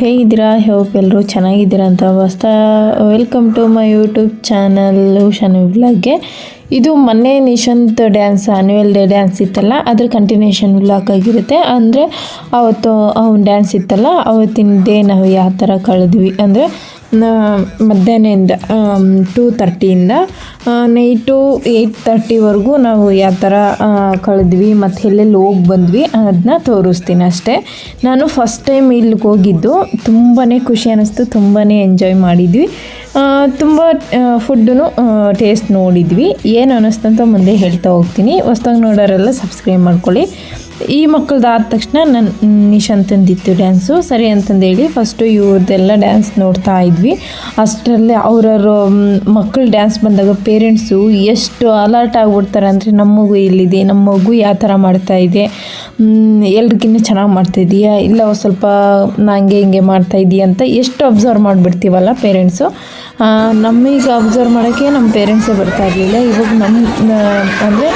ಹೇಗಿದ್ದೀರಾ? ಹೋಪ್ ಎಲ್ಲರೂ ಚೆನ್ನಾಗಿದ್ದೀರಾ ಅಂತ ಹೊಸ್ತಾ welcome to my YouTube channel Shani ವ್ಲಾಗ್ಗೆ ಇದು ಮೊನ್ನೆ Nishant dance annual day dance ಇತ್ತಲ್ಲ, ಅದ್ರ ಕಂಟಿನ್ಯೂಷನ್ ವ್ಲಾಗ್ ಆಗಿರುತ್ತೆ. ಅಂದರೆ ಅವತ್ತು ಅವ್ನು ಡ್ಯಾನ್ಸ್ ಇತ್ತಲ್ಲ, ಅವತ್ತಿನ ಡೇ ನಾವು ಯಾವ ಥರ ಕಳೆದ್ವಿ? ಅಂದರೆ ಮಧ್ಯಾಹ್ನದಿಂದ ಟೂ ತರ್ಟಿಯಿಂದ ನೈಟು ಏಯ್ಟ್ ತರ್ಟಿವರೆಗೂ ನಾವು ಯಾವ ಥರ ಕಳೆದ್ವಿ ಮತ್ತು ಎಲ್ಲೆಲ್ಲಿ ಹೋಗಿ ಬಂದ್ವಿ ಅದನ್ನ ತೋರಿಸ್ತೀನಿ ಅಷ್ಟೇ. ನಾನು ಫಸ್ಟ್ ಟೈಮ್ ಇಲ್ಲಿಗೆ ಹೋಗಿದ್ದು ತುಂಬಾ ಖುಷಿ ಅನ್ನಿಸ್ತು ತುಂಬಾ ಎಂಜಾಯ್ ಮಾಡಿದ್ವಿ. ತುಂಬ ಫುಡ್ಡು ಟೇಸ್ಟ್ ನೋಡಿದ್ವಿ. ಏನು ಅನ್ನಿಸ್ತಂತ ಮುಂದೆ ಹೇಳ್ತಾ ಹೋಗ್ತೀನಿ. ಹೊಸ್ದಾಗಿ ನೋಡೋರೆಲ್ಲ ಸಬ್ಸ್ಕ್ರೈಬ್ ಮಾಡ್ಕೊಳ್ಳಿ. ಈ ಮಕ್ಕಳದಾದ ತಕ್ಷಣ ನನ್ನ ನಿಶಾಂತಂದಿತ್ತು ಡ್ಯಾನ್ಸು ಸರಿ ಅಂತಂದೇಳಿ ಫಸ್ಟು ಇವ್ರದ್ದೆಲ್ಲ ಡ್ಯಾನ್ಸ್ ನೋಡ್ತಾ ಇದ್ವಿ. ಅಷ್ಟರಲ್ಲೇ ಅವ್ರವ್ರ ಮಕ್ಕಳು ಡ್ಯಾನ್ಸ್ ಬಂದಾಗ ಪೇರೆಂಟ್ಸು ಎಷ್ಟು ಅಲರ್ಟ್ ಆಗಿಬಿಡ್ತಾರೆ ಅಂದರೆ ನಮ್ಮ ಮಗು ಎಲ್ಲಿದೆ ನಮ್ಮ ಮಗು ಯಾವ ಥರ ಮಾಡ್ತಾಯಿದೆ ಎಲ್ರಿಗಿನ್ನ ಚೆನ್ನಾಗಿ ಮಾಡ್ತಾಯಿದ್ದೀಯಾ ಇಲ್ಲ ಸ್ವಲ್ಪ ಸ್ವಲ್ಪ ಹಂಗೆ ಹಿಂಗೆ ಮಾಡ್ತಾಯಿದ್ದೀಯ ಅಂತ ಎಷ್ಟು ಅಬ್ಸರ್ವ್ ಮಾಡಿಬಿಡ್ತೀವಲ್ಲ ಪೇರೆಂಟ್ಸು ನಮಗೆ ಅಬ್ಸರ್ವ್ ಮಾಡೋಕ್ಕೆ ನಮ್ಮ ಪೇರೆಂಟ್ಸೇ ಬರ್ತಾ ಇರಲಿಲ್ಲ. ಇವಾಗ ನಮ್ಮ ಅಂದರೆ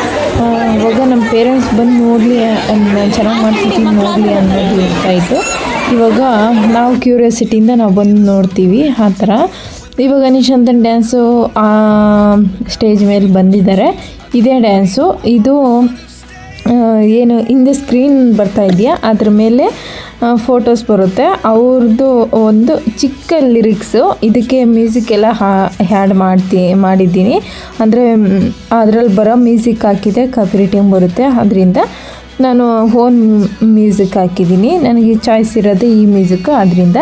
ಇವಾಗ ನಮ್ಮ ಪೇರೆಂಟ್ಸ್ ಬಂದು ನೋಡಲಿ ನಾನು ಚೆನ್ನಾಗಿ ಮಾಡ್ತಿದ್ದೀನಿ ನೋಡಲಿ ಅನ್ನೋದು ಇರ್ತಾಯಿತ್ತು ಇವಾಗ ನಾವು ಕ್ಯೂರಿಯಾಸಿಟಿಯಿಂದ ನಾವು ಬಂದು ನೋಡ್ತೀವಿ, ಆ ಥರ. ಇವಾಗ ನಿಶಾಂತನ್ ಡ್ಯಾನ್ಸು ಸ್ಟೇಜ್ ಮೇಲೆ ಬಂದಿದ್ದಾರೆ. ಇದೇ ಡ್ಯಾನ್ಸು ಇದು ಏನು, ಹಿಂದೆ ಸ್ಕ್ರೀನ್ ಬರ್ತಾ ಇದೆಯಾ? ಅದ್ರ ಮೇಲೆ ಫೋಟೋಸ್ ಬರುತ್ತೆ. ಅವ್ರದ್ದು ಒಂದು ಚಿಕ್ಕ ಲಿರಿಕ್ಸು ಇದಕ್ಕೆ ಮ್ಯೂಸಿಕ್ ಎಲ್ಲ ಹ್ಯಾಡ್ ಮಾಡ್ತಿ, ಮಾಡಿದ್ದೀನಿ. ಅಂದರೆ ಅದರಲ್ಲಿ ಬರೋ ಮ್ಯೂಸಿಕ್ ಹಾಕಿದೆ ಕಾಪಿರೇಟಿಂಗ್ ಬರುತ್ತೆ. ಅದರಿಂದ ನಾನು ಓನ್ ಮ್ಯೂಸಿಕ್ ಹಾಕಿದ್ದೀನಿ. ನನಗೆ ಚಾಯ್ಸ್ ಇರೋದು ಈ ಮ್ಯೂಸಿಕ್ ಅದರಿಂದ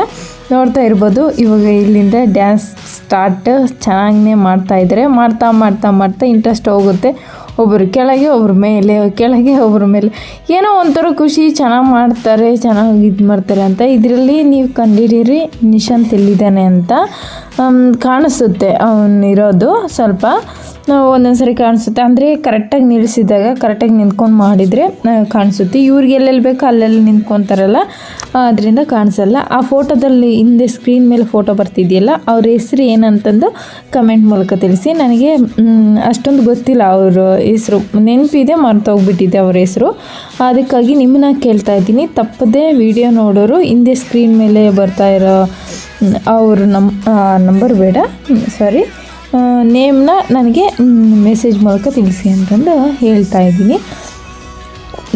ನೋಡ್ತಾ ಇರ್ಬೋದು. ಇವಾಗ ಇಲ್ಲಿಂದ ಡ್ಯಾನ್ಸ್ ಸ್ಟಾರ್ಟ್ ಚೆನ್ನಾಗೇ ಮಾಡ್ತಾ ಇದ್ದಾರೆ. ಮಾಡ್ತಾ ಮಾಡ್ತಾ ಮಾಡ್ತಾ ಇಂಟ್ರೆಸ್ಟ್ ಹೋಗುತ್ತೆ. ಒಬ್ಬರು ಕೆಳಗೆ, ಒಬ್ರ ಮೇಲೆ, ಕೆಳಗೆ ಒಬ್ಬರ ಮೇಲೆ. ಏನೋ ಒಂಥರ ಖುಷಿ, ಚೆನ್ನಾಗಿ ಮಾಡ್ತಾರೆ, ಚೆನ್ನಾಗಿ ಇದು ಮಾಡ್ತಾರೆ ಅಂತ. ಇದರಲ್ಲಿ ನೀವು ಕಂಡಿಡೀರಿ, ನಿಶಾಂತ್ ಎಲ್ಲಿದ್ದಾನೆ ಅಂತ ಕಾಣಿಸುತ್ತೆ. ಅವನಿರೋದು ಸ್ವಲ್ಪ ಒಂದೊಂದು ಸರಿ ಕಾಣಿಸುತ್ತೆ. ಅಂದರೆ ಕರೆಕ್ಟಾಗಿ ನಿಲ್ಲಿಸಿದಾಗ ಕರೆಕ್ಟಾಗಿ ನಿಂತ್ಕೊಂಡು ಮಾಡಿದರೆ ಕಾಣಿಸುತ್ತೆ. ಇವ್ರಿಗೆ ಎಲ್ಲೆಲ್ಲಿ ಬೇಕೋ ಅಲ್ಲೆಲ್ಲಿ ನಿಂತ್ಕೊತಾರಲ್ಲ, ಅದರಿಂದ ಕಾಣಿಸಲ್ಲ. ಆ ಫೋಟೋದಲ್ಲಿ ಹಿಂದೆ ಸ್ಕ್ರೀನ್ ಮೇಲೆ ಫೋಟೋ ಬರ್ತಿದೆಯಲ್ಲ, ಅವ್ರ ಹೆಸ್ರು ಏನಂತಂದು ಕಮೆಂಟ್ ಮೂಲಕ ತಿಳಿಸಿ. ನನಗೆ ಅಷ್ಟೊಂದು ಗೊತ್ತಿಲ್ಲ ಅವ್ರ ಹೆಸರು. ನೆನಪಿದೆ, ಮರ್ತೋಗ್ಬಿಟ್ಟಿದೆ ಅವ್ರ ಹೆಸರು. ಅದಕ್ಕಾಗಿ ನಿಮ್ಮನ್ನ ಕೇಳ್ತಾ ಇದ್ದೀನಿ. ತಪ್ಪದೇ ವಿಡಿಯೋ ನೋಡೋರು ಹಿಂದೆ ಸ್ಕ್ರೀನ್ ಮೇಲೆ ಬರ್ತಾ ಇರೋ ಅವ್ರ ನಂಬರ್ ಬೇಡ. ಸಾರಿ ನೇಮ್ನ ನನಗೆ ಮೆಸೇಜ್ ಮೂಲಕ ತಿಳಿಸಿ ಅಂತಂದು ಹೇಳ್ತಾ ಇದ್ದೀನಿ.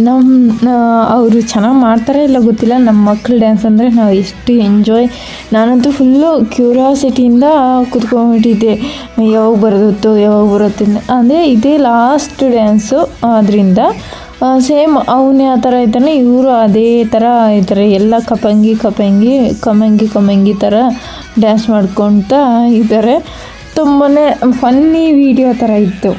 ನಮ್ಮ ಅವರು ಚೆನ್ನಾಗಿ ಮಾಡ್ತಾರೆ ಇಲ್ಲ ಗೊತ್ತಿಲ್ಲ. ನಮ್ಮ ಮಕ್ಕಳು ಡ್ಯಾನ್ಸ್ ಅಂದರೆ ನಾವು ಎಷ್ಟು ಎಂಜಾಯ್ ನಾನಂತೂ ಫುಲ್ಲು ಕ್ಯೂರಿಯಾಸಿಟಿಯಿಂದ ಕುತ್ಕೊಂಡ್ಬಿಟ್ಟಿದ್ದೆ. ಯಾವಾಗ ಬರುತ್ತೋ ಯಾವಾಗ ಬರುತ್ತೆ ಅಂದರೆ ಇದೇ ಲಾಸ್ಟ್ ಡ್ಯಾನ್ಸು ಆದ್ದರಿಂದ ಸೇಮ್ ಅವನು ಯಾವ ಥರ ಇದ್ದಾನೆ, ಇವರು ಅದೇ ಥರ ಇದ್ದಾರೆ. ಎಲ್ಲ ಕಪಂಗಿ ಕಪಂಗಿ, ಕಮಂಗಿ ಕಮಂಗಿ ಥರ ಡ್ಯಾನ್ಸ್ ಮಾಡ್ಕೊತಾ ಇದ್ದಾರೆ. ತುಂಬಾ ಫನ್ನಿ ವಿಡಿಯೋ ಥರ ಇತ್ತು.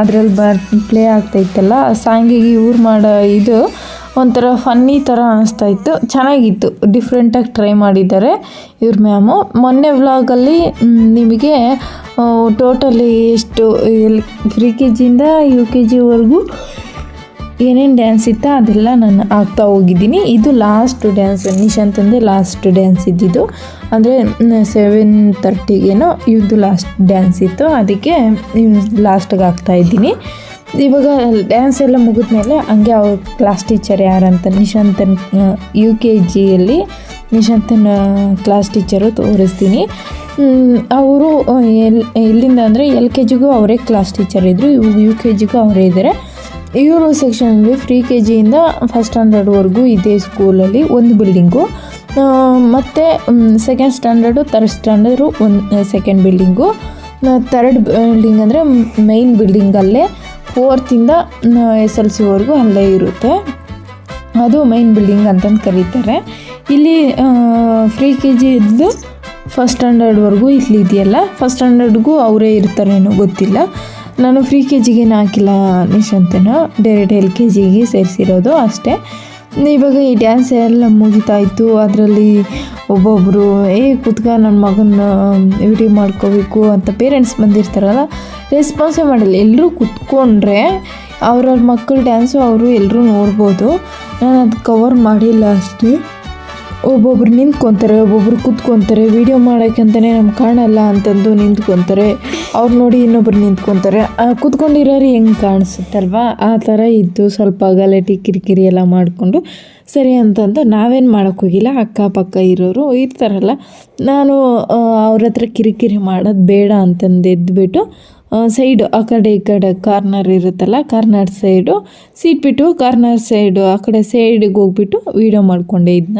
ಅದರಲ್ಲಿ ಬ ಪ್ಲೇ ಆಗ್ತಾಯಿತ್ತಲ್ಲ ಸಾಂಗಿಗೆ ಇವ್ರು ಮಾಡೋ ಇದು ಒಂಥರ ಫನ್ನಿ ಥರ ಅನ್ನಿಸ್ತಾ ಇತ್ತು. ಚೆನ್ನಾಗಿತ್ತು. ಡಿಫ್ರೆಂಟಾಗಿ ಟ್ರೈ ಮಾಡಿದ್ದಾರೆ ಇವ್ರ ಮ್ಯಾಮು ಮೊನ್ನೆ ವ್ಲಾಗಲ್ಲಿ ನಿಮಗೆ ಟೋಟಲಿ ಎಷ್ಟು ಫ್ರೀ ಕೆ ಜಿಯಿಂದ ಯು ಕೆ ಜಿವರೆಗೂ ಏನೇನು ಡ್ಯಾನ್ಸ್ ಇತ್ತು ಅದೆಲ್ಲ ನಾನು ಆಗ್ತಾ ಹೋಗಿದ್ದೀನಿ. ಇದು ಲಾಸ್ಟ್ ಡ್ಯಾನ್ಸ್ ನಿಶಾಂತಂದೆ ಲಾಸ್ಟ್ ಡ್ಯಾನ್ಸ್ ಇದ್ದಿದ್ದು. ಅಂದರೆ ಸೆವೆನ್ ತರ್ಟಿಗೇನೋ ಇವ್ದು ಲಾಸ್ಟ್ ಡ್ಯಾನ್ಸ್ ಇತ್ತು. ಅದಕ್ಕೆ ಲಾಸ್ಟಿಗೆ ಆಗ್ತಾ ಇದ್ದೀನಿ. ಇವಾಗ ಡ್ಯಾನ್ಸ್ ಎಲ್ಲ ಮುಗಿದ್ಮೇಲೆ ಹಂಗೆ ಅವ್ರ ಕ್ಲಾಸ್ ಟೀಚರ್ ಯಾರಂತ ನಿಶಾಂತನ್ ಯು ಕೆ ಜಿಯಲ್ಲಿ ನಿಶಾಂತನ ಕ್ಲಾಸ್ ಟೀಚರು ತೋರಿಸ್ತೀನಿ. ಅವರು ಎಲ್ ಇಲ್ಲಿಂದ ಅಂದರೆ ಎಲ್ ಕೆ ಜಿಗೂ ಅವರೇ ಕ್ಲಾಸ್ ಟೀಚರ್ ಇದ್ದರು ಇವಾಗ ಯು ಕೆ ಜಿಗೂ ಅವರೇ ಇದ್ದಾರೆ ಇವರು ಸೆಕ್ಷನಲ್ಲಿ ಫ್ರೀ ಕೆ ಜಿಯಿಂದ ಫಸ್ಟ್ ಸ್ಟ್ಯಾಂಡರ್ಡ್ವರೆಗೂ ಇದೆ ಸ್ಕೂಲಲ್ಲಿ ಒಂದು ಬಿಲ್ಡಿಂಗು ಮತ್ತು ಸೆಕೆಂಡ್ ಸ್ಟ್ಯಾಂಡರ್ಡು ತರ್ಡ್ ಸ್ಟ್ಯಾಂಡರ್ಡು ಒಂದು ಸೆಕೆಂಡ್ ಬಿಲ್ಡಿಂಗು ಥರ್ಡ್ ಬಿಲ್ಡಿಂಗ್ ಅಂದರೆ ಮೈನ್ ಬಿಲ್ಡಿಂಗಲ್ಲೇ ಫೋರ್ತಿಂದ ಎಸ್ ಎಲ್ ಸಿವರೆಗೂ ಅಲ್ಲೇ ಇರುತ್ತೆ. ಅದು ಮೈನ್ ಬಿಲ್ಡಿಂಗ್ ಅಂತಂದು ಕರೀತಾರೆ. ಇಲ್ಲಿ ಫ್ರೀ ಕೆ ಜಿ ಇದ್ದು ಫಸ್ಟ್ ಸ್ಟ್ಯಾಂಡರ್ಡ್ವರೆಗೂ ಇಲ್ಲಿ ಇದೆಯಲ್ಲ? ಫಸ್ಟ್ ಸ್ಟ್ಯಾಂಡರ್ಡ್ಗೂ ಅವರೇ ಇರ್ತಾರೇನೋ ಗೊತ್ತಿಲ್ಲ. ನಾನು ಫ್ರೀ ಕೆ ಜಿಗೇನು ಹಾಕಿಲ್ಲ ನಿಶಾಂತನ ಡೈರೆಕ್ಟ್ ಎಲ್ ಕೆ ಜಿಗೆ ಸೇರಿಸಿರೋದು ಅಷ್ಟೇ. ಇವಾಗ ಈ ಡ್ಯಾನ್ಸ್ ಎಲ್ಲ ಮುಗಿತಾಯಿತ್ತು ಅದರಲ್ಲಿ ಒಬ್ಬೊಬ್ಬರು ಏ, ಕುತ್ಕ ನನ್ನ ಮಗನ ವಿಡಿಯೋ ಮಾಡ್ಕೋಬೇಕು ಅಂತ ಪೇರೆಂಟ್ಸ್ ಬಂದಿರ್ತಾರಲ್ಲ ರೆಸ್ಪಾನ್ಸೇ ಮಾಡಿಲ್ಲ. ಎಲ್ಲರೂ ಕುತ್ಕೊಂಡ್ರೆ ಅವ್ರವ್ರ ಮಕ್ಕಳು ಡ್ಯಾನ್ಸು ಅವರು ಎಲ್ಲರೂ ನೋಡ್ಬೋದು. ನಾನು ಅದು ಕವರ್ ಮಾಡಿಲ್ಲ ಅಷ್ಟೇ. ಒಬ್ಬೊಬ್ರು ನಿಂತ್ಕೊತಾರೆ, ಒಬ್ಬೊಬ್ರು ಕೂತ್ಕೊತಾರೆ ವಿಡಿಯೋ ಮಾಡೋಕ್ಕಂತಲೇ ನಮ್ಗೆ ಕಾಣಲ್ಲ ಅಂತಂದು ನಿಂತ್ಕೊತಾರೆ. ಅವ್ರು ನೋಡಿ ಇನ್ನೊಬ್ರು ನಿಂತ್ಕೊತಾರೆ. ಕುತ್ಕೊಂಡಿರೋರು ಹೆಂಗೆ ಕಾಣಿಸುತ್ತಲ್ವಾ ಆ ಥರ ಇದ್ದು ಸ್ವಲ್ಪ ಗಲಾಟೆ, ಕಿರಿಕಿರಿ ಎಲ್ಲ ಮಾಡಿಕೊಂಡು, ಸರಿ ಅಂತಂದು ನಾವೇನು ಮಾಡೋಕ್ಕೆ ಹೋಗಿಲ್ಲ. ಅಕ್ಕಪಕ್ಕ ಇರೋರು ಇರ್ತಾರಲ್ಲ, ನಾನು ಅವ್ರ ಹತ್ರ ಕಿರಿಕಿರಿ ಮಾಡೋದು ಬೇಡ ಅಂತಂದು ಎದ್ದುಬಿಟ್ಟು ಸೈಡು ಆ ಕಡೆ ಈ ಕಡೆ ಕಾರ್ನರ್ ಇರುತ್ತಲ್ಲ ಕಾರ್ನರ್ ಸೈಡು ಸೀಟ್ ಬಿಟ್ಟು ಕಾರ್ನರ್ ಸೈಡು ಆ ಕಡೆ ಸೈಡಿಗೆ ಹೋಗ್ಬಿಟ್ಟು ವೀಡಿಯೋ ಮಾಡಿಕೊಂಡೆ ಇದನ್ನ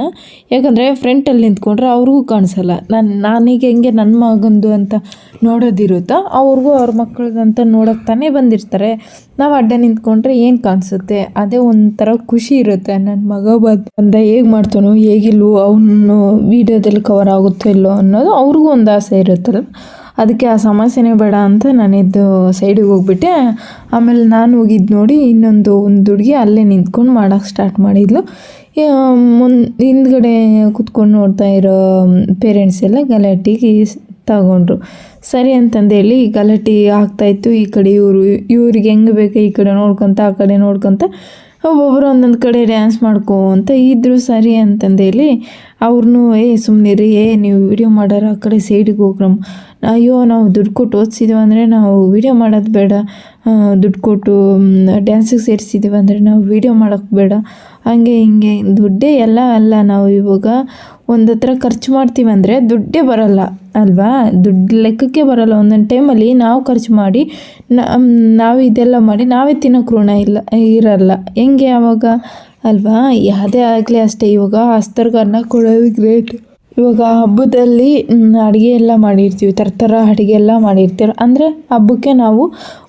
ಯಾಕಂದರೆ ಫ್ರಂಟಲ್ಲಿ ನಿಂತ್ಕೊಂಡ್ರೆ ಅವ್ರಿಗೂ ಕಾಣಿಸಲ್ಲ. ನಾನು, ನಾನೀಗ ಹೆಂಗೆ ನನ್ನ ಮಗಂದು ಅಂತ ನೋಡೋದಿರುತ್ತೋ, ಅವ್ರಿಗೂ ಅವ್ರ ಮಕ್ಕಳಿಗಂತ ನೋಡೋಕೆ ತಾನೇ ಬಂದಿರ್ತಾರೆ. ನಾವು ಅಡ್ಡ ನಿಂತ್ಕೊಂಡ್ರೆ ಏನು ಕಾಣಿಸುತ್ತೆ? ಅದೇ ಒಂಥರ ಖುಷಿ ಇರುತ್ತೆ. ನನ್ನ ಮಗ ಬಂದ ಹೇಗೆ ಮಾಡ್ತಾನೋ, ಹೇಗಿಲ್ವೋ, ಅವನು ವೀಡಿಯೋದಲ್ಲಿ ಕವರ್ ಆಗುತ್ತೋ ಇಲ್ಲೋ ಅನ್ನೋದು ಅವ್ರಿಗೂ ಒಂದು ಆಸೆ ಇರುತ್ತಲ್ಲ. ಅದಕ್ಕೆ ಆ ಸಮಸ್ಯೆನೇ ಬೇಡ ಅಂತ ನಾನಿದ್ದು ಸೈಡಿಗೆ ಹೋಗ್ಬಿಟ್ಟೆ. ಆಮೇಲೆ ನಾನು ಹೋಗಿದ್ದು ನೋಡಿ ಇನ್ನೊಂದು ಒಂದು ಹುಡುಗಿ ಅಲ್ಲೇ ನಿಂತ್ಕೊಂಡು ಮಾಡೋಕ್ಕೆ ಸ್ಟಾರ್ಟ್ ಮಾಡಿದ್ಲು. ಮುನ್, ಹಿಂದ್ಗಡೆ ಕುತ್ಕೊಂಡು ನೋಡ್ತಾ ಇರೋ ಪೇರೆಂಟ್ಸ್ ಎಲ್ಲ ಗಲಾಟೆಗೆ ತಗೊಂಡ್ರು. ಸರಿ ಅಂತಂದೇಳಿ ಗಲಾಟೆ ಆಗ್ತಾಯಿತ್ತು ಈ ಕಡೆ ಇವರು, ಇವ್ರಿಗೆ ಹೆಂಗೆ ಬೇಕು ಈ ಕಡೆ ನೋಡ್ಕೊತ, ಆ ಕಡೆ ನೋಡ್ಕೊತ. ಒಬ್ಬೊಬ್ಬರು ಒಂದೊಂದು ಕಡೆ ಡ್ಯಾನ್ಸ್ ಮಾಡ್ಕೋ ಅಂತ ಇದ್ದರು ಸರಿ ಅಂತಂದೇಳಿ ಅವ್ರನ್ನೂ ಏ ಸುಮ್ಮನಿರಿ ಏ ನೀವು ವಿಡಿಯೋ ಮಾಡೋರು ಆ ಕಡೆ ಸೈಡಿಗೆ ಹೋಗ್ರಮ್ಮ ಅಯ್ಯೋ, ನಾವು ದುಡ್ಡು ಕೊಟ್ಟು ಓದ್ಸಿದ್ದೀವಿ ಅಂದರೆ ನಾವು ವಿಡಿಯೋ ಮಾಡೋದು ಬೇಡ. ದುಡ್ಡು ಕೊಟ್ಟು ಡ್ಯಾನ್ಸಿಗೆ ಸೇರಿಸಿದ್ದೀವಿ ಅಂದರೆ ನಾವು ವಿಡಿಯೋ ಮಾಡೋಕ್ಕೆ ಬೇಡ. ಹಾಗೆ ಹಿಂಗೆ ದುಡ್ಡೇ ಎಲ್ಲ ಅಲ್ಲ ನಾವು ಇವಾಗ. ಒಂದು ಹತ್ರ ಖರ್ಚು ಮಾಡ್ತೀವಿ ಅಂದರೆ ದುಡ್ಡೇ ಬರಲ್ಲ ಅಲ್ವಾ? ದುಡ್ಡು ಲೆಕ್ಕಕ್ಕೆ ಬರಲ್ಲ. ಒಂದೊಂದು ಟೈಮಲ್ಲಿ ನಾವು ಖರ್ಚು ಮಾಡಿ ನಾವು ಇದೆಲ್ಲ ಮಾಡಿ ನಾವೇ ತಿನ್ನೋಕೆ ಋಣ ಇಲ್ಲ, ಇರಲ್ಲ. ಹೆಂಗೆ ಆವಾಗ ಅಲ್ವಾ? ಯಾವುದೇ ಆಗಲಿ ಅಷ್ಟೇ. ಇವಾಗ ಹಸ್ತರ್ಗಾರನ್ನ ಕೊಡೋದು ಗ್ರೇಟ್ ಇವಾಗ ಹಬ್ಬದಲ್ಲಿ ಅಡುಗೆ ಎಲ್ಲ ಮಾಡಿರ್ತೀವಿ ಥರ ಥರ ಅಡುಗೆ ಎಲ್ಲ ಮಾಡಿರ್ತೀವಿ ಅಂದರೆ ಹಬ್ಬಕ್ಕೆ ನಾವು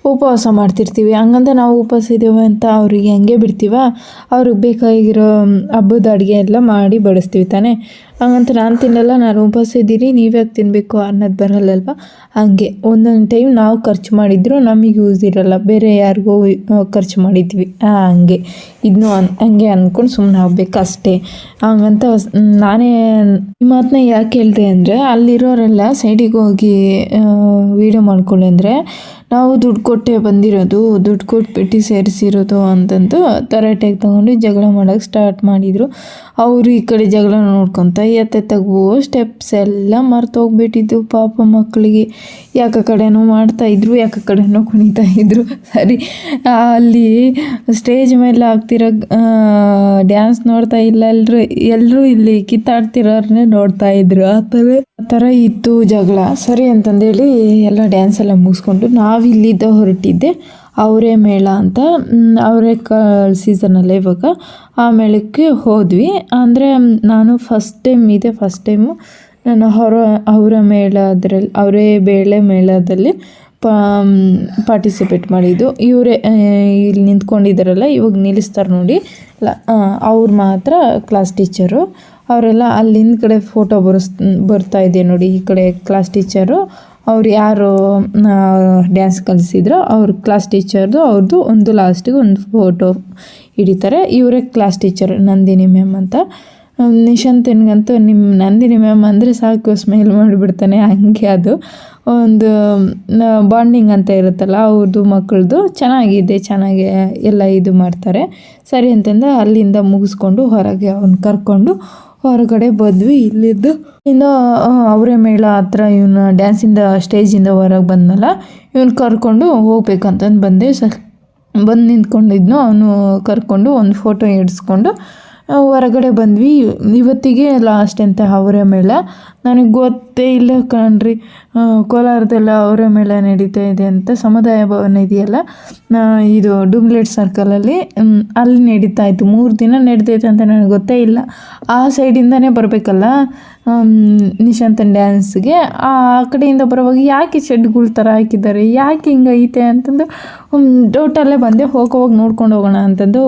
ಉಪವಾಸ ಮಾಡ್ತಿರ್ತೀವಿ. ಹಂಗಂತ ನಾವು ಉಪವಾಸ ಇದ್ದೇವೆ ಅಂತ ಅವ್ರಿಗೆ ಹಂಗೆ ಬಿಡ್ತೀವ? ಅವ್ರಿಗೆ ಬೇಕಾಗಿರೋ ಹಬ್ಬದ ಅಡುಗೆ ಎಲ್ಲ ಮಾಡಿ ಬಡಿಸ್ತೀವಿ ತಾನೇ? ಹಂಗಂತ ನಾನು ತಿನ್ನಲ್ಲ, ನಾನು ಉಪವಾಸ ಇದ್ದೀನಿ ನೀವು ಯಾಕೆ ತಿನ್ನಬೇಕು ಅನ್ನೋದು ಬರಲ್ಲಲ್ವ? ಹಾಗೆ, ಒಂದೊಂದು ಟೈಮ್ ನಾವು ಖರ್ಚು ಮಾಡಿದ್ರು ನಮಗೆ ಯೂಸ್ ಇರಲ್ಲ, ಬೇರೆ ಯಾರಿಗೂ ಖರ್ಚು ಮಾಡಿದ್ವಿ. ಹಂಗೆ. ಇದನ್ನು ಅನ್, ಹಂಗೆ ಅಂದ್ಕೊಂಡು ಸುಮ್ಮನೆ ಆಗ್ಬೇಕು ಅಷ್ಟೇ. ಹಂಗಂತ ನಾನೇ ಈ ಮಾತನ್ನ ಯಾಕೆ ಹೇಳಿದೆ ಅಂದರೆ, ಅಲ್ಲಿರೋರೆಲ್ಲ ಸೈಡಿಗೆ ಹೋಗಿ ವೀಡಿಯೋ ಮಾಡ್ಕೊಳ್ಳಿ ಅಂದರೆ ನಾವು ದುಡ್ಡು ಕೊಟ್ಟೆ ಬಂದಿರೋದು, ದುಡ್ಡು ಕೊಟ್ಬಿಟ್ಟು ಸೇರಿಸಿರೋದು ಅಂತಂದು ತರಾಟೆಗೆ ತೊಗೊಂಡು ಜಗಳ ಮಾಡೋಕ್ಕೆ ಸ್ಟಾರ್ಟ್ ಮಾಡಿದರು. ಅವರು ಈ ಕಡೆ ಜಗಳ ನೋಡ್ಕೊತ ತಗೋ ಸ್ಟೆಪ್ಸ್ ಎಲ್ಲ ಮರ್ತೋಗ್ಬಿಟ್ಟಿದ್ದು ಪಾಪ ಮಕ್ಕಳಿಗೆ ಯಾಕ ಕಡೆನೂ ಮಾಡ್ತಾಯಿದ್ರು ಯಾಕ ಕಡೆನೂ ಕುಣಿತಾ ಇದ್ರು. ಸರಿ, ಅಲ್ಲಿ ಸ್ಟೇಜ್ ಮೇಲೆ ಆಗ್ತಿರೋ ಡ್ಯಾನ್ಸ್ ನೋಡ್ತಾ ಇಲ್ಲ ಎಲ್ಲರೂ ಎಲ್ಲರೂ ಇಲ್ಲಿ ಕಿತ್ತಾಡ್ತಿರೋರನ್ನೇ ನೋಡ್ತಾ ಇದ್ರು. ಆ ಥರ ಆ ಥರ ಇತ್ತು ಜಗಳ. ಸರಿ ಅಂತಂದೇಳಿ ಎಲ್ಲ ಡ್ಯಾನ್ಸ್ ಎಲ್ಲ ಮುಗಿಸ್ಕೊಂಡು ನಾವಿಲ್ಲಿದ್ದ ಹೊರಟಿದ್ದೆ, ಅವರೇ ಮೇಳ ಅಂತ. ಅವರೇ ಕಾಳು ಸೀಸನಲ್ಲೇ ಇವಾಗ. ಆ ಮೇಳಕ್ಕೆ ಹೋದ್ವಿ. ಅಂದರೆ ನಾನು ಫಸ್ಟ್ ಟೈಮ್ ಇದೆ ಫಸ್ಟ್ ಟೈಮು ನಾನು ಹೊರ, ಅವರ ಮೇಳ ಅದರಲ್ಲಿ ಅವರೇ ಬೇಳೆ ಮೇಳದಲ್ಲಿ ಪಾರ್ಟಿಸಿಪೇಟ್ ಮಾಡಿದ್ದು. ಇವರೇ ಇಲ್ಲಿ ನಿಂತ್ಕೊಂಡಿದ್ದಾರಲ್ಲ, ಇವಾಗ ನಿಲ್ಲಿಸ್ತಾರೆ ನೋಡಿ. ಅವ್ರು ಮಾತ್ರ ಕ್ಲಾಸ್ ಟೀಚರು ಅವರೆಲ್ಲ ಅಲ್ಲಿಂದ ಕಡೆ ಫೋಟೋ ಬರ್ಸ್, ಬರ್ತಾ ಇದೆ ನೋಡಿ, ಈ ಕಡೆ ಕ್ಲಾಸ್ ಟೀಚರು ಅವ್ರು ಯಾರು ಡ್ಯಾನ್ಸ್ ಕಲಿಸಿದ್ರೋ ಅವ್ರ ಕ್ಲಾಸ್ ಟೀಚರ್ದು ಅವ್ರದ್ದು ಒಂದು ಲಾಸ್ಟಿಗೆ ಒಂದು ಫೋಟೋ ಹಿಡಿತಾರೆ. ಇವರೇ ಕ್ಲಾಸ್ ಟೀಚರ್ ನಂದಿನಿ ಮ್ಯಾಮ್ ಅಂತ. ನಿಶಾಂತನಿಗಂತೂ ನಿಮ್ಮ ನಂದಿನಿ ಮ್ಯಾಮ್ ಅಂದರೆ ಸಾಕು ಸ್ಮೈಲ್ ಮಾಡಿಬಿಡ್ತಾನೆ ಹಂಗೆ ಅದು. ಒಂದು ಬಾಂಡಿಂಗ್ ಅಂತ ಇರುತ್ತಲ್ಲ ಅವ್ರದ್ದು ಮಕ್ಕಳದು ಚೆನ್ನಾಗಿದೆ, ಚೆನ್ನಾಗಿ ಎಲ್ಲ ಇದು ಮಾಡ್ತಾರೆ. ಸರಿ ಅಂತಂದು ಅಲ್ಲಿಂದ ಮುಗಿಸ್ಕೊಂಡು ಹೊರಗೆ ಅವ್ನ ಕರ್ಕೊಂಡು ಹೊರಗಡೆ ಬಂದ್ವಿ, ಇಲ್ಲಿದ್ದು ಇನ್ನು ಅವರೇ ಮೇಳ ಹತ್ರ ಇವನ ಡ್ಯಾನ್ಸಿಂದ ಸ್ಟೇಜಿಂದ ಹೊರಗೆ ಬಂದನಲ್ಲ, ಇವನು ಕರ್ಕೊಂಡು ಹೋಗ್ಬೇಕಂತಂದು ಬಂದೆ. ಸ, ಬಂದು ನಿಂತ್ಕೊಂಡಿದ್ನು, ಅವನು ಕರ್ಕೊಂಡು ಒಂದು ಫೋಟೋ ಹಿಡ್ಸ್ಕೊಂಡು ಹೊರಗಡೆ ಬಂದ್ವಿ. ಇವತ್ತಿಗೆ ಲಾಸ್ಟ್ ಅಂತ ಅವರೇ ಮೇಳ? ನನಗೆ ಗೊತ್ತೇ ಇಲ್ಲ ಕಣ್ರಿ. ಕೋಲಾರದಲ್ಲ ಅವರೇ ಮೇಳ ನಡೀತಾ ಇದೆ ಅಂತ ಸಮುದಾಯ ಭವನ ಇದೆಯಲ್ಲ? ಇದು ಡುಮ್ಲೆಟ್ ಸರ್ಕಲಲ್ಲಿ ಅಲ್ಲಿ ನಡೀತಾ ಇತ್ತು. ಮೂರು ದಿನ ನಡೀತೈತೆ ಅಂತ ನನಗೆ ಗೊತ್ತೇ ಇಲ್ಲ. ಆ ಸೈಡಿಂದನೇ ಬರಬೇಕಲ್ಲ? ನಿಶಾಂತನ್ ಡ್ಯಾನ್ಸ್ಗೆ, ಆ ಕಡೆಯಿಂದ ಬರುವಾಗ ಯಾಕೆ ಶೆಡ್ಗಳ ಥರ ಹಾಕಿದ್ದಾರೆ? ಯಾಕೆ ಹಿಂಗೈತೆ ಅಂತಂದು ಡೌಟಲ್ಲೇ ಬಂದೆ. ಹೋಗೋವಾಗ ನೋಡ್ಕೊಂಡು ಹೋಗೋಣ ಅಂತಂದು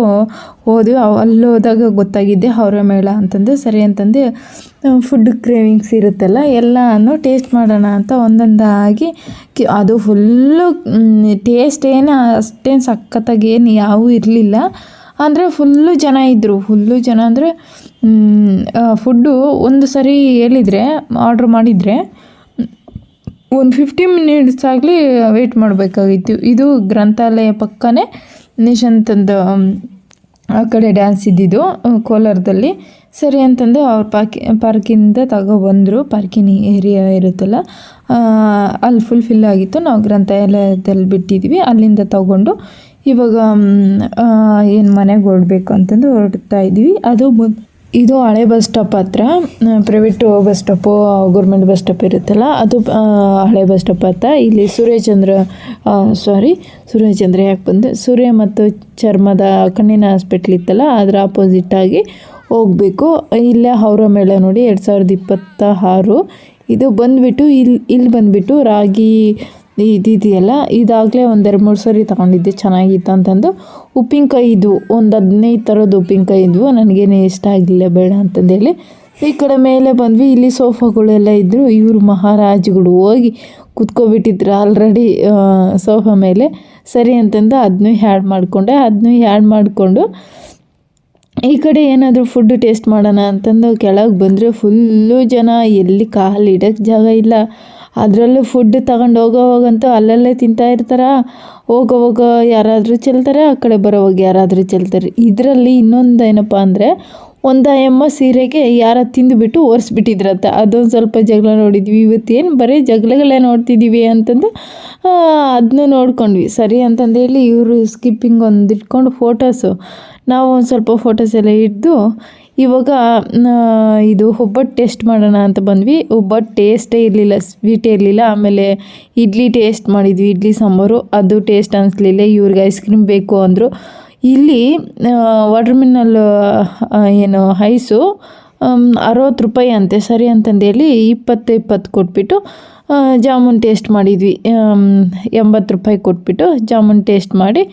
ಹೋದ್ವಿ ಅಲ್ಲಿ ಹೋದಾಗ ಗೊತ್ತಾಗಿದ್ದೆ ಅವರ ಮೇಳ ಅಂತಂದು. ಸರಿ ಅಂತಂದು ಫುಡ್ ಕ್ರೇವಿಂಗ್ಸ್ ಇರುತ್ತಲ್ಲ, ಎಲ್ಲನೂ ಟೇಸ್ಟ್ ಮಾಡೋಣ ಅಂತ ಒಂದೊಂದಾಗಿ ಅದು ಫುಲ್ಲು ಟೇಸ್ಟ್ ಏನು ಅಷ್ಟೇನು ಸಖತ್ತಾಗಿ ಏನು ಯಾವೂ ಇರಲಿಲ್ಲ. ಅಂದರೆ ಫುಲ್ಲು ಜನ ಇದ್ದರು ಫುಲ್ಲು ಜನ ಅಂದರೆ ಫುಡ್ಡು ಒಂದು ಸರಿ ಹೇಳಿದರೆ ಆರ್ಡ್ರ್ ಮಾಡಿದರೆ, ಒಂದು ಫಿಫ್ಟಿ ಮಿನಿಟ್ಸ್ ಆಗಲಿ ವೆಯ್ಟ್ ಮಾಡಬೇಕಾಗಿತ್ತು. ಇದು ಗ್ರಂಥಾಲಯ ಪಕ್ಕನೇ ನಿಶಾಂತಂದು ಆ ಕಡೆ ಡ್ಯಾನ್ಸ್ ಇದ್ದಿದ್ದು, ಕೋಲಾರದಲ್ಲಿ. ಸರಿ ಅಂತಂದು ಅವ್ರು ಪಾರ್ಕಿ ಪಾರ್ಕಿಂದ ತಗೊಬಂದರು ಪಾರ್ಕಿನ ಏರಿಯಾ ಇರುತ್ತಲ್ಲ ಅಲ್ಲಿ ಫುಲ್ಫಿಲ್ ಆಗಿತ್ತು. ನಾವು ಗ್ರಂಥಾಲಯದಲ್ಲಿ ಬಿಟ್ಟಿದ್ವಿ. ಅಲ್ಲಿಂದ ತಗೊಂಡು ಇವಾಗ ಏನು ಮನೆಗೆ ಹೊರಡ್ಬೇಕು ಅಂತಂದು ಹೊರಡ್ತಾ ಇದ್ದೀವಿ ಅದು ಇದು ಹಳೆ ಬಸ್ ಸ್ಟಾಪ್ ಹತ್ರ private bus stop government bus stop ಇರುತ್ತಲ್ಲ, ಅದು ಹಳೆ ಬಸ್ ಸ್ಟಾಪ್ ಹತ್ರ. ಇಲ್ಲಿ ಸೂರ್ಯಚಂದ್ರ ಸಾರಿ ಸೂರ್ಯಚಂದ್ರ ಯಾಕೆ ಬಂದೆ? ಸೂರ್ಯ ಮತ್ತು ಚರ್ಮದ ಕಣ್ಣಿನ ಹಾಸ್ಪಿಟ್ಲ್ ಇತ್ತಲ್ಲ, ಅದರ ಆಪೋಸಿಟ್ಟಾಗಿ ಹೋಗಬೇಕು. ಇಲ್ಲೇ ಅವರ ಮೇಳ ನೋಡಿ ಎರಡು ಸಾವಿರದ ಇಪ್ಪತ್ತ ಆರು ಇದು ಬಂದುಬಿಟ್ಟು ಇಲ್ಲಿ ಇಲ್ಲಿ ಬಂದುಬಿಟ್ಟು ರಾಗಿ ಇದಿದೆಯಲ್ಲ? ಇದಾಗಲೇ ಒಂದೆರಡು ಮೂರು ಸರಿ ತೊಗೊಂಡಿದ್ದೆ, ಚೆನ್ನಾಗಿತ್ತು ಅಂತಂದು. ಉಪ್ಪಿನಕಾಯಿ ಇದ್ವು ಒಂದು ಹದಿನೈದು ಥರದ್ದು ಉಪ್ಪಿನಕಾಯಿ ಇದ್ವು ನನಗೇನು ಇಷ್ಟ ಆಗಲಿಲ್ಲ, ಬೇಡ ಅಂತಂದೇಳಿ ಈ ಕಡೆ ಮೇಲೆ ಬಂದ್ವಿ. ಇಲ್ಲಿ ಸೋಫಾಗಳೆಲ್ಲ ಇದ್ದರು ಇವರು ಮಹಾರಾಜ್ಗಳು ಹೋಗಿ ಕುತ್ಕೊಬಿಟ್ಟಿದ್ರು ಆಲ್ರೆಡಿ ಸೋಫಾ ಮೇಲೆ. ಸರಿ ಅಂತಂದು ಅದನ್ನೂ ಹ್ಯಾಡ್ ಮಾಡಿಕೊಂಡೆ. ಅದನ್ನೂ ಹ್ಯಾಡ್ ಮಾಡಿಕೊಂಡು ಈ ಕಡೆ ಏನಾದರೂ ಫುಡ್ ಟೇಸ್ಟ್ ಮಾಡೋಣ ಅಂತಂದು ಕೆಳಗೆ ಬಂದರೆ ಫುಲ್ಲು ಜನ ಎಲ್ಲಿ ಕಾಲು ಇಡೋಕ್ಕೆ ಜಾಗ ಇಲ್ಲ. ಅದರಲ್ಲೂ ಫುಡ್ ತಗೊಂಡು ಹೋಗೋವಾಗಂತೂ ಅಲ್ಲಲ್ಲೇ ತಿಂತಾ ಇರ್ತಾರ? ಹೋಗೋವಾಗ ಯಾರಾದರೂ ಚೆಲ್ತಾರೆ? ಆ ಕಡೆ ಬರೋವಾಗ ಯಾರಾದರೂ ಚೆಲ್ತಾರೆ? ಇದರಲ್ಲಿ ಇನ್ನೊಂದು ಏನಪ್ಪ ಅಂದರೆ, ಒಂದು ಎಮ್ಮ ಸೀರೆಗೆ ಯಾರ ತಿಂದುಬಿಟ್ಟು ಒರೆಸ್ಬಿಟ್ಟಿದ್ರಂತೆ. ಅದೊಂದು ಸ್ವಲ್ಪ ಜಗಳ ನೋಡಿದ್ವಿ. ಇವತ್ತೇನು ಬರೀ ಜಗಳಗಳೇ ನೋಡ್ತಿದ್ದೀವಿ ಅಂತಂದು ಅದನ್ನೂ ನೋಡ್ಕೊಂಡ್ವಿ. ಸರಿ ಅಂತಂದೇಳಿ ಇವರು ಸ್ಕಿಪ್ಪಿಂಗ್ ಒಂದು ಇಟ್ಕೊಂಡು ಫೋಟೋಸು ನಾವು ಒಂದು ಸ್ವಲ್ಪ ಫೋಟೋಸ್ ಎಲ್ಲ ಹಿಡ್ದು ಇವಾಗ ಇದು ಒಬ್ಬಟ್ಟು ಟೇಸ್ಟ್ ಮಾಡೋಣ ಅಂತ ಬಂದ್ವಿ. ಒಬ್ಬಟ್ಟು ಟೇಸ್ಟೇ ಇರಲಿಲ್ಲ ಸ್ವೀಟೇ ಇರಲಿಲ್ಲ. ಆಮೇಲೆ ಇಡ್ಲಿ ಟೇಸ್ಟ್ ಮಾಡಿದ್ವಿ, ಇಡ್ಲಿ ಸಾಂಬಾರು. ಅದು ಟೇಸ್ಟ್ ಅನಿಸ್ಲಿಲ್ಲ, ಇವ್ರಿಗೆ ಐಸ್ ಕ್ರೀಮ್ ಬೇಕು ಅಂದರು. ಇಲ್ಲಿ ವಾಟರ್ ಮಿನಲ್ ಏನು ಐಸು ಅರವತ್ತು ರೂಪಾಯಿ ಅಂತೆ, ಸರಿ ಅಂತಂದೇಳಿ ಇಪ್ಪತ್ತು ಇಪ್ಪತ್ತು ಕೊಟ್ಬಿಟ್ಟು ಜಾಮೂನ್ ಟೇಸ್ಟ್ ಮಾಡಿದ್ವಿ. ಎಂಬತ್ತು ರೂಪಾಯಿ ಕೊಟ್ಬಿಟ್ಟು ಜಾಮೂನ್ ಟೇಸ್ಟ್ ಮಾಡಿ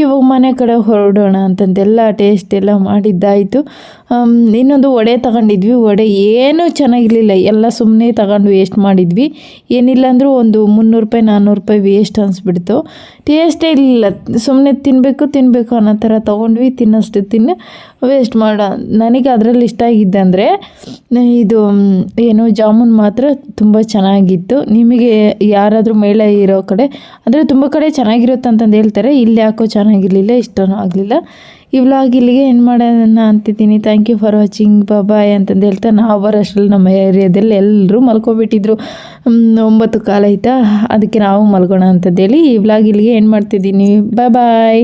ಇವಾಗ ಮನೆ ಕಡೆ ಹೊರಡೋಣ ಅಂತಂದೆಲ್ಲ ಟೇಸ್ಟ್ ಎಲ್ಲ ಮಾಡಿದ್ದಾಯಿತು. ಇನ್ನೊಂದು ವಡೆ ತಗೊಂಡಿದ್ವಿ. ವಡೆ ಏನೂ ಚೆನ್ನಾಗಿರಲಿಲ್ಲ. ಎಲ್ಲ ಸುಮ್ಮನೆ ತಗೊಂಡು ವೇಸ್ಟ್ ಮಾಡಿದ್ವಿ. ಏನಿಲ್ಲ ಅಂದರೂ ಒಂದು ಮುನ್ನೂರು ರೂಪಾಯಿ, ನಾನ್ನೂರು ರೂಪಾಯಿ ವೇಸ್ಟ್ ಅನಿಸ್ಬಿಡ್ತು. ಟೇಸ್ಟೇ ಇರಲಿಲ್ಲ. ಸುಮ್ಮನೆ ತಿನ್ನಬೇಕು ತಿನ್ನಬೇಕು ಅನ್ನೋ ಥರ ತೊಗೊಂಡ್ವಿ. ತಿನ್ನಷ್ಟು ತಿನ್ನು ವೇಸ್ಟ್ ಮಾಡ. ನನಗೆ ಅದರಲ್ಲಿ ಇಷ್ಟ ಆಗಿದ್ದಂದರೆ ಇದು, ಏನು, ಜಾಮೂನ್ ಮಾತ್ರ ತುಂಬ ಚೆನ್ನಾಗಿತ್ತು. ನಿಮಗೆ ಯಾರಾದರೂ ಮೇಳ ಇರೋ ಕಡೆ, ಅಂದರೆ ತುಂಬ ಕಡೆ ಚೆನ್ನಾಗಿರುತ್ತೆ ಅಂತಂದು ಹೇಳ್ತಾರೆ. ಇಲ್ಲಿ ಯಾಕೋ ಚೆನ್ನಾಗಿರಲಿಲ್ಲ ಇಷ್ಟನೂ ಆಗಲಿಲ್ಲ. ಈ ವ್ಲಾಗ್ ಇಲ್ಲಿಗೆ ಏನು ಮಾಡೋಣ ಅಂತಿದ್ದೀನಿ. Thank you for watching bye ಅಂತಂದು ಹೇಳ್ತಾ ನಾವು ಬರೋಷ್ಟರಲ್ಲಿ ನಮ್ಮ ಏರಿಯಾದಲ್ಲಿ ಎಲ್ಲರೂ ಮಲ್ಕೊಬಿಟ್ಟಿದ್ರು. ಒಂಬತ್ತು ಕಾಲ ಆಯ್ತಾ? ಅದಕ್ಕೆ ನಾವು ಮಲ್ಗೋಣ ಅಂತಂದೇಳಿ ಈ ವ್ಲಾಗ್ ಇಲ್ಲಿಗೆ ಏನು ಮಾಡ್ತಿದ್ದೀನಿ. ಬಾಯ್ ಬಾಯ್